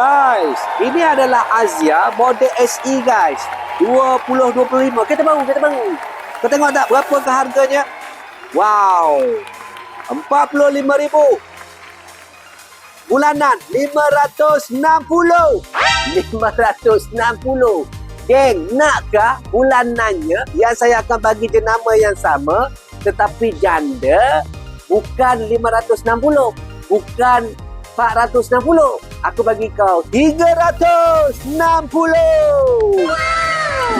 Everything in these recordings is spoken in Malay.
Guys, ini adalah Azia model SE guys. 2025. Kita baru, kita baru. Kau tengok tak berapa ke harganya? Wow. 45,000. Bulanan 560. 560. Geng, nakkah bulanannya yang saya akan bagi jenama yang sama tetapi janda bukan 560, bukan 460. Aku bagi kau 360.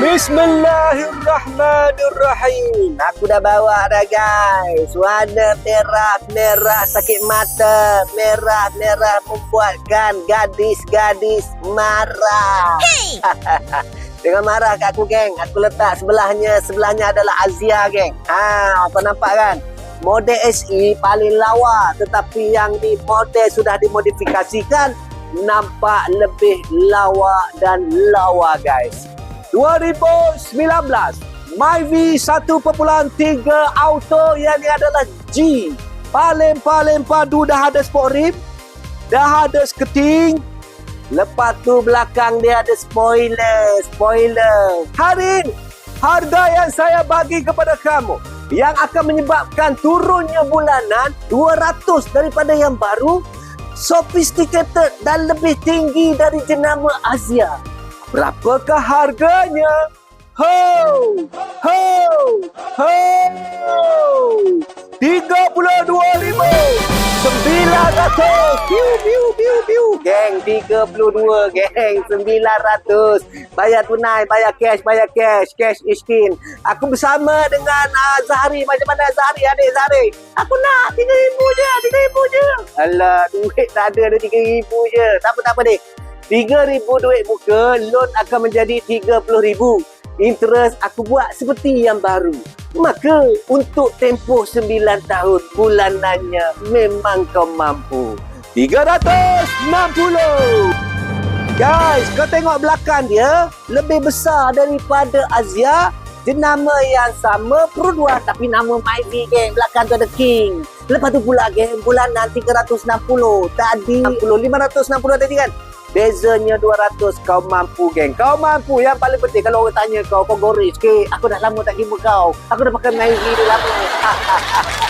Bismillahirrahmanirrahim. Aku dah bawa dah guys. Warna merah, merah sakit mata. Merah, merah membuatkan gadis-gadis marah. Hey! Jangan marah kat aku geng. Aku letak sebelahnya, sebelahnya adalah Azia geng. Ha, kau nampak kan? Model SE paling lawa tetapi yang ni model sudah dimodifikasikan nampak lebih lawa dan lawa guys. 2019 Myvi 1.3 Auto yang ni adalah G. Paling-paling padu dah ada sport rim, dah ada skating, Lepas tu belakang dia ada spoiler, spoiler. Hari ini, harga yang saya bagi kepada kamu yang akan menyebabkan turunnya bulanan 200 daripada yang baru, sophisticated dan lebih tinggi dari jenama Asia. Berapakah harganya? Ho! Ho! Ho! 32,000 900 Piu piu piu Geng 32 Geng 900 Bayar tunai Bayar cash Bayar cash Cash is king. Aku bersama dengan uh, Zahari Macam mana Zahari Adik Zahari Aku nak 3,000 je 3,000 je. Alah duit tak ada Ada 3,000 je. Tak apa tak apa dek 3,000 duit muka Loan akan menjadi 30,000 Interest aku buat seperti yang baru. Maka untuk tempoh 9 tahun bulanannya memang kau mampu. 360. Guys, kau tengok belakang dia lebih besar daripada Azia. Jenama yang sama perlu dua tapi nama Myvi geng. Belakang tu ada King. Lepas tu pula geng bulanan 360. Tadi 60 560 tadi kan. Bezanya 200 kau mampu geng. Kau mampu yang paling penting kalau orang tanya kau kau goreng sikit. Aku dah lama tak jumpa kau. Aku dah pakai Myvi dah lama.